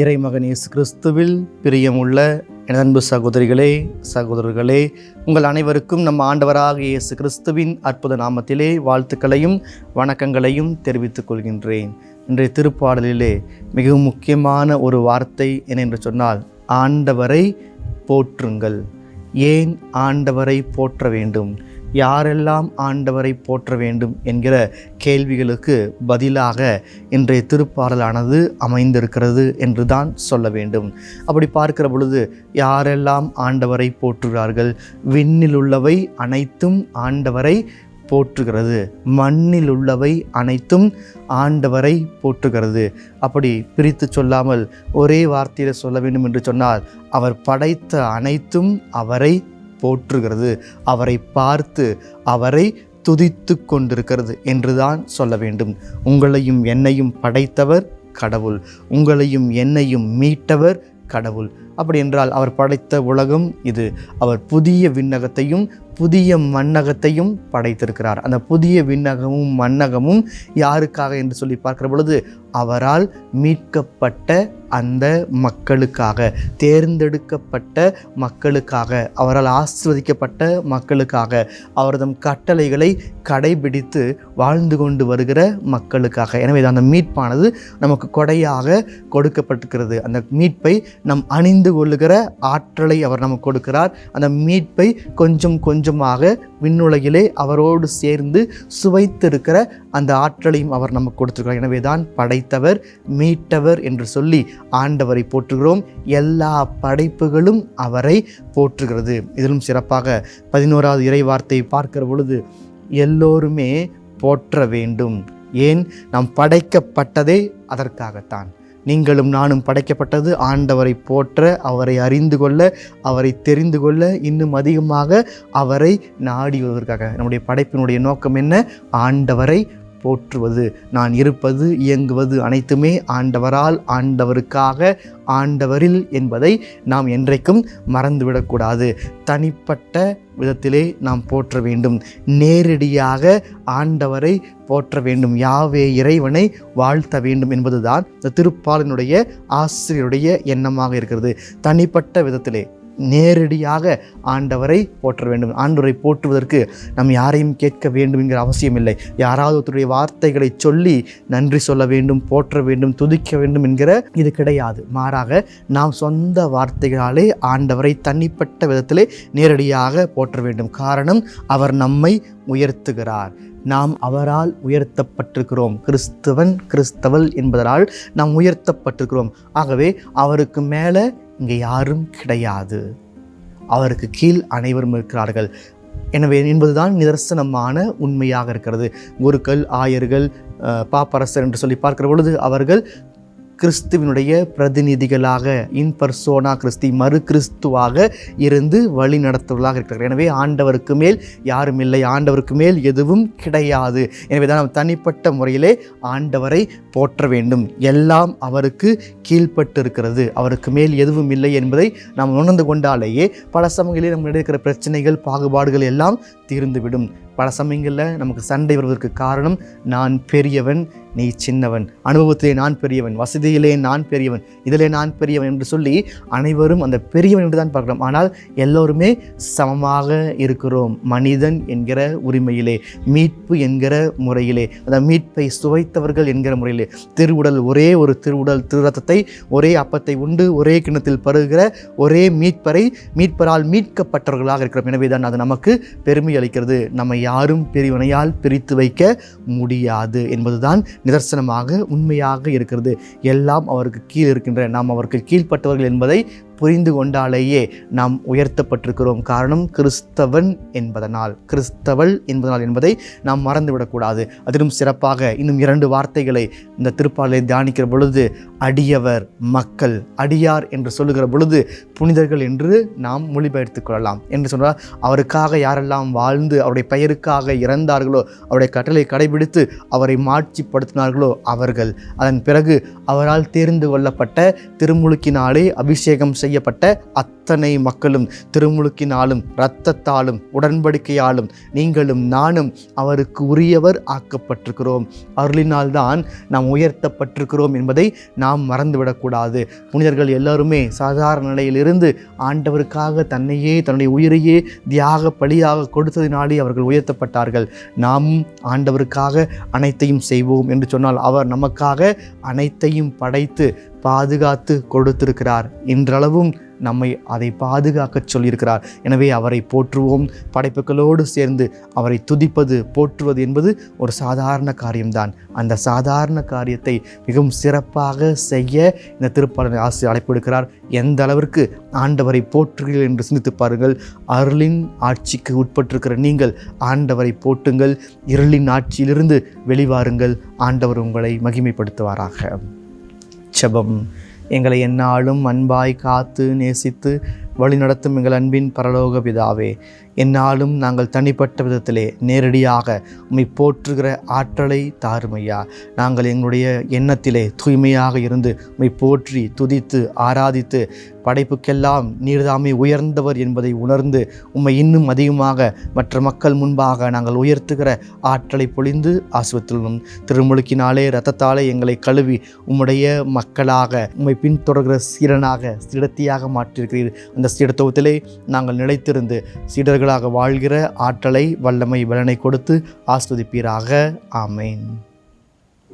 இறைமகன் இயேசு கிறிஸ்துவில் பிரியமுள்ள என் அன்பு சகோதரிகளே சகோதரர்களே உங்கள் அனைவருக்கும் நம் ஆண்டவராக இயேசு கிறிஸ்துவின் அற்புத நாமத்திலே வாழ்த்துக்களையும் வணக்கங்களையும் தெரிவித்துக் கொள்கின்றேன். இன்றைய திருப்பாடலிலே மிகவும் முக்கியமான ஒரு வார்த்தை என்ன என்று சொன்னால் ஆண்டவரை போற்றுங்கள். ஏன் ஆண்டவரை போற்ற வேண்டும்? யாரெல்லாம் ஆண்டவரை போற்ற வேண்டும் என்கிற கேள்விகளுக்கு பதிலாக இன்றைய திருப்பாடலானது அமைந்திருக்கிறது என்று தான் சொல்ல வேண்டும். அப்படி பார்க்கிற பொழுது யாரெல்லாம் ஆண்டவரை போற்றுகிறார்கள்? விண்ணில் உள்ளவை அனைத்தும் ஆண்டவரை போற்றுகிறது. மண்ணில் உள்ளவை அனைத்தும் ஆண்டவரை போற்றுகிறது. அப்படி பிரித்து சொல்லாமல் ஒரே வார்த்தையில் சொல்ல வேண்டும் என்று சொன்னால் அவர் படைத்த அனைத்தும் அவரை போற்றுகிறது அவரை பார்த்து அவரை துதித்து கொண்டிருக்கிறது என்றுதான் சொல்ல வேண்டும். உங்களையும் என்னையும் படைத்தவர் கடவுள். உங்களையும் என்னையும் மீட்டவர் கடவுள். அப்படி என்றால் அவர் படைத்த உலகம் இது. அவர் புதிய விண்ணகத்தையும் புதிய மண்ணகத்தையும் படைத்திருக்கிறார். அந்த புதிய விண்ணகமும் மண்ணகமும் யாருக்காக என்று சொல்லி பார்க்கிற பொழுது அவரால் மீட்கப்பட்ட அந்த மக்களுக்காக தேர்ந்தெடுக்கப்பட்ட மக்களுக்காக அவரால் ஆஸ்வதிக்கப்பட்ட மக்களுக்காக அவரதம் கட்டளைகளை கடைபிடித்து வாழ்ந்து கொண்டு வருகிற மக்களுக்காக. எனவே அந்த மீட்பானது நமக்கு கொடையாக கொடுக்கப்பட்டிருக்கிறது. அந்த மீட்பை நம் அணிந்து கொள்ளுகிற ஆற்றலை அவர் நமக்கு கொடுக்கிறார். அந்த மீட்பை கொஞ்சம் கொஞ்சமாக விண்ணுலகிலே அவரோடு சேர்ந்து சுவைத்திருக்கிற அந்த ஆற்றலையும் அவர் நமக்கு கொடுத்துருக்கிறார். எனவே தான் படைத்தவர் மீட்டவர் என்று சொல்லி ஆண்டவரை போற்றுகிறோம். எல்லா படைப்புகளும் அவரை போற்றுகிறது. இதிலும் சிறப்பாக பதினோராவது இறை வார்த்தை பார்க்கிற பொழுது எல்லோருமே போற்ற வேண்டும். ஏன்? நாம் படைக்கப்பட்டதே அதற்காகத்தான். நீங்களும் நானும் படைக்கப்பட்டது ஆண்டவரை போற்ற அவரை அறிந்து கொள்ள அவரை தெரிந்து கொள்ள இன்னும் அதிகமாக அவரை நாடி வருவதற்காக நம்முடைய படைப்பினுடைய நோக்கம் என்ன? ஆண்டவரை போற்றுவது. நான் இருப்பது இயங்குவது அனைத்துமே ஆண்டவரால் ஆண்டவருக்காக ஆண்டவரில் என்பதை நாம் என்றைக்கும் மறந்துவிடக்கூடாது. தனிப்பட்ட விதத்திலே நாம் போற்ற வேண்டும். நேரடியாக ஆண்டவரை போற்ற வேண்டும். யாவே இறைவனை வாழ்த்த வேண்டும் என்பதுதான் இந்த திருப்பாலினுடைய ஆசிரியருடைய எண்ணமாக இருக்கிறது. தனிப்பட்ட விதத்திலே நேரடியாக ஆண்டவரை போற்ற வேண்டும். ஆண்டவரை போற்றுவதற்கு நாம் யாரையும் கேட்க வேண்டும் என்கிற அவசியம் இல்லை. யாராவது ஒருத்தருடைய வார்த்தைகளை சொல்லி நன்றி சொல்ல வேண்டும் போற்ற வேண்டும் துதிக்க வேண்டும் என்கிற இது கிடையாது. மாறாக நாம் சொந்த வார்த்தைகளாலே ஆண்டவரை தனிப்பட்ட விதத்திலே நேரடியாக போற்ற வேண்டும். காரணம் அவர் நம்மை உயர்த்துகிறார். நாம் அவரால் உயர்த்தப்பட்டிருக்கிறோம். கிறிஸ்துவன் கிறிஸ்தவள் என்பதனால் நாம் உயர்த்தப்பட்டிருக்கிறோம். ஆகவே அவருக்கு மேலே இங்கே யாரும் கிடையாது. அவருக்கு கீழ் அனைவரும் இருக்கிறார்கள். எனவே என்பதுதான் நிதர்சனமான உண்மையாக இருக்கிறது. குருக்கள் ஆயர்கள் பாப்பரசர் என்று சொல்லி பார்க்கிற பொழுது அவர்கள் கிறிஸ்துவினுடைய பிரதிநிதிகளாக இன் பர்சோனா கிறிஸ்தி மறு கிறிஸ்துவாக இருந்து வழி நடத்துவர்களாக இருக்கிறார். எனவே ஆண்டவருக்கு மேல் யாரும் இல்லை ஆண்டவருக்கு மேல் எதுவும் கிடையாது. எனவே தான் நாம் தனிப்பட்ட முறையிலே ஆண்டவரை போற்ற வேண்டும். எல்லாம் அவருக்கு கீழ்ப்பட்டு இருக்கிறது அவருக்கு மேல் எதுவும் இல்லை என்பதை நாம் உணர்ந்து கொண்டாலேயே பல சமயங்களில் நம்ம இருக்கிற பிரச்சனைகள் பாகுபாடுகள் எல்லாம் தீர்ந்துவிடும். பல சமயங்களில் நமக்கு சண்டை வருவதற்கு காரணம் நான் பெரியவன் நீ சின்னவன். அனுபவத்திலே நான் பெரியவன் வசதியிலே நான் பெரியவன் இதிலே நான் பெரியவன் என்று சொல்லி அனைவரும் அந்த பெரியவன் என்று தான் பார்க்கிறோம். ஆனால் எல்லோருமே சமமாக இருக்கிறோம். மனிதன் என்கிற உரிமையிலே மீட்பு என்கிற முறையிலே அந்த மீட்பை சுவைத்தவர்கள் என்கிற முறையிலே திருவுடல் ஒரே ஒரு திருவுடல் திருரத்தத்தை ஒரே அப்பத்தை உண்டு ஒரே கிண்ணத்தில் பருகிற ஒரே மீட்பரை மீட்பரால் மீட்கப்பட்டவர்களாக இருக்கிறோம். எனவே தான் அது நமக்கு பெருமை அளிக்கிறது. நம்மை யாரும் பெரியவனையால் பிரித்து வைக்க முடியாது என்பதுதான் நிதர்சனமாக உண்மையாக இருக்கிறது. எல்லாம் அவருக்கு கீழ் இருக்கின்ற நாம் அவருக்கு கீழ்ப்பட்டவர்கள் என்பதை புரிந்து கொண்டாலேயே நாம் உயர்த்தப்பட்டிருக்கிறோம். காரணம் கிறிஸ்தவன் என்பதனால். கிறிஸ்தவள் என்பதனால் என்பதை நாம் மறந்துவிடக்கூடாது. அதிலும் சிறப்பாக இன்னும் இரண்டு வார்த்தைகளை இந்த திருப்பாலை தியானிக்கிற பொழுது அடியவர் மக்கள் அடியார் என்று சொல்லுகிற பொழுது புனிதர்கள் என்று நாம் மொழிபெயர்த்துக் கொள்ளலாம். என்று சொன்னால் அவருக்காக யாரெல்லாம் வாழ்ந்து அவருடைய பெயருக்காக இறந்தார்களோ அவருடைய கட்டளை கடைபிடித்து அவரை மாட்சிப்படுத்தினார்களோ அவர்கள். அதன் பிறகு அவரால் தேர்ந்து கொள்ளப்பட்ட திருமுழுக்கினாலே அபிஷேகம் செய்ய செய்யப்பட்ட அத்தனை மக்களும் திருமுழுக்கினாலும் இரத்தத்தாலும் உடன்படிக்கையாலும் நீங்களும் நானும் அவருக்கு உரியவர் ஆக்கப்பட்டிருக்கிறோம். அருளினால்தான் நாம் உயர்த்தப்பட்டிருக்கிறோம் என்பதை நாம் மறந்துவிடக்கூடாது. புனிதர்கள் எல்லாருமே சாதாரண நிலையிலிருந்து ஆண்டவருக்காக தன்னையே தன்னுடைய உயிரையே தியாக பலியாக கொடுத்ததினாலே அவர்கள் உயர்த்தப்பட்டார்கள். நாமும் ஆண்டவருக்காக அனைத்தையும் செய்வோம் என்று சொன்னால் அவர் நமக்காக அனைத்தையும் படைத்து பாதுகாத்து கொடுத்திருக்கிறார். இன்றளவும் நம்மை அதை பாதுகாக்கச் சொல்லியிருக்கிறார். எனவே அவரை போற்றுவோம். படைப்புகளோடு சேர்ந்து அவரை துதிப்பது போற்றுவது என்பது ஒரு சாதாரண காரியம்தான். அந்த சாதாரண காரியத்தை மிகவும் சிறப்பாக செய்ய இந்த திருப்பாளர் ஆசிரியர் அழைப்பு எடுக்கிறார் எந்த அளவிற்கு ஆண்டவரை போற்றுகிறீர்கள் என்று சிந்தித்து பாருங்கள். அருளின் ஆட்சிக்கு உட்பட்டிருக்கிற நீங்கள் ஆண்டவரை போட்டுங்கள் இருளின் ஆட்சியிலிருந்து வெளிவாருங்கள் ஆண்டவர் உங்களை மகிமைப்படுத்துவாராக. செபம் எங்களை எந்நாளும் அன்பாய் காத்து நேசித்து வழிநடத்தும் எங்கள் அன்பின் பரலோக பிதாவே என்னாலும் நாங்கள் தனிப்பட்ட விதத்திலே நேரடியாக உம்மை போற்றுகிற ஆற்றலை தாருமையா? நாங்கள் எங்களுடைய எண்ணத்திலே தூய்மையாக இருந்து உம்மை போற்றி துதித்து ஆராதித்து படைப்புக்கெல்லாம் நீர்தாமே உயர்ந்தவர் என்பதை உணர்ந்து உம்மை இன்னும் அதிகமாக மற்ற மக்கள் முன்பாக நாங்கள் உயர்த்துகிற ஆற்றலை பொழிந்து ஆசுவத்திலும் திருமுழுக்கினாலே ரத்தத்தாலே எங்களை கழுவி உம்முடைய மக்களாக உம்மை பின்தொடர்கிற சீரனாக சிடத்தியாக மாற்றியிருக்கிறீர். அந்த சீடத்துவத்திலே நாங்கள் நிலைத்திருந்து சீடர்கள் சீடர்களாக வாழ்கிற ஆற்றலை வல்லமை பலனை கொடுத்து ஆஸ்வதிப்பீராக ஆமேன்.